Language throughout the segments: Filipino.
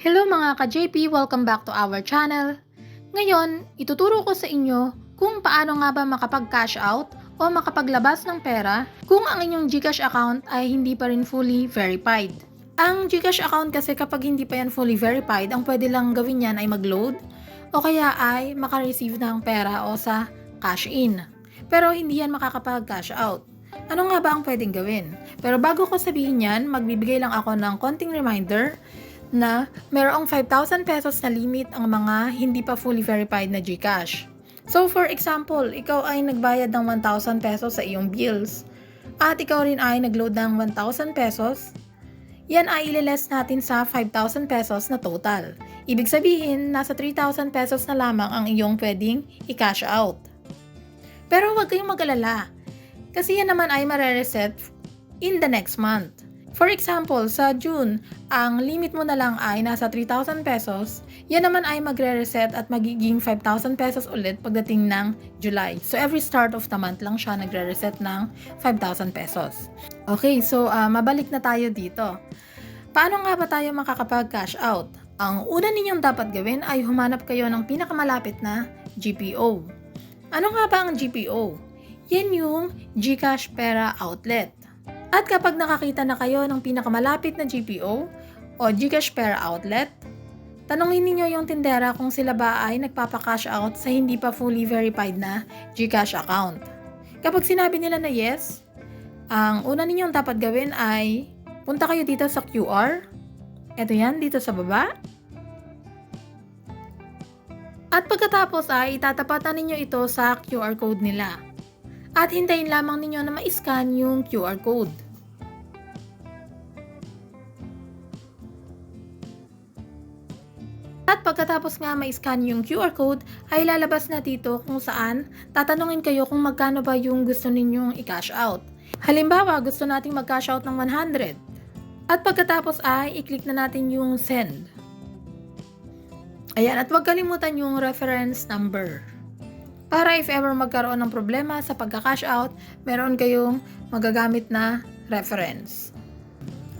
Hello mga ka-JP! Welcome back to our channel. Ngayon, ituturo ko sa inyo kung paano nga ba makapag-cash out o makapaglabas ng pera kung ang inyong GCash account ay hindi pa rin fully verified. Ang GCash account kasi kapag hindi pa yan fully verified, ang pwede lang gawin yan ay mag-load o kaya ay makareceive ng pera o sa cash in. Pero hindi yan makakapag-cash out. Ano nga ba ang pwedeng gawin? Pero bago ko sabihin yan, magbibigay lang ako ng konting reminder na merong 5,000 pesos na limit ang mga hindi pa fully verified na GCash. So for example, ikaw ay nagbayad ng 1,000 pesos sa iyong bills at ikaw rin ay nagload ng 1,000 pesos, yan ay ililes natin sa 5,000 pesos na total. Ibig sabihin, nasa 3,000 pesos na lamang ang iyong pwedeng i-cash out. Pero huwag kayong mag-alala, kasi yan naman ay mare-reset in the next month. For example, sa June, ang limit mo na lang ay nasa 3,000 pesos, yan naman ay magre-reset at magiging 5,000 pesos ulit pagdating ng July. So every start of the month lang siya nagre-reset ng 5,000 pesos. Okay, so ah, mabalik na tayo dito. Paano nga ba tayo makakapag-cash out? Ang una ninyong dapat gawin ay humanap kayo ng pinakamalapit na GPO. Ano nga ba ang GPO? Yan yung GCash Pera Outlet. At kapag nakakita na kayo ng pinakamalapit na GPO o GCash Pera Outlet, tanongin ninyo yung tindera kung sila ba ay nagpapa-cash out sa hindi pa fully verified na GCash account. Kapag sinabi nila na yes, ang una ninyong dapat gawin ay punta kayo dito sa QR. Ito yan, dito sa baba. At pagkatapos ay itatapatan ninyo ito sa QR code nila. At hintayin lamang ninyo na ma-scan yung QR code. At pagkatapos nga ma-scan yung QR code, ay lalabas na dito kung saan tatanungin kayo kung magkano ba yung gusto ninyong i-cash out. Halimbawa, gusto nating mag-cash out ng 100. At pagkatapos ay i-click na natin yung send. Ayan, at huwag kalimutan yung reference number. Para if ever magkaroon ng problema sa pagka-cash out, meron kayong magagamit na reference.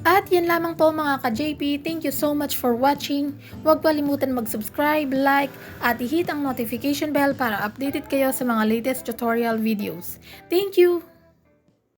At yan lamang po mga ka-JP. Thank you so much for watching. Huwag kalimutan mag-subscribe, like, at i-hit ang notification bell para updated kayo sa mga latest tutorial videos. Thank you!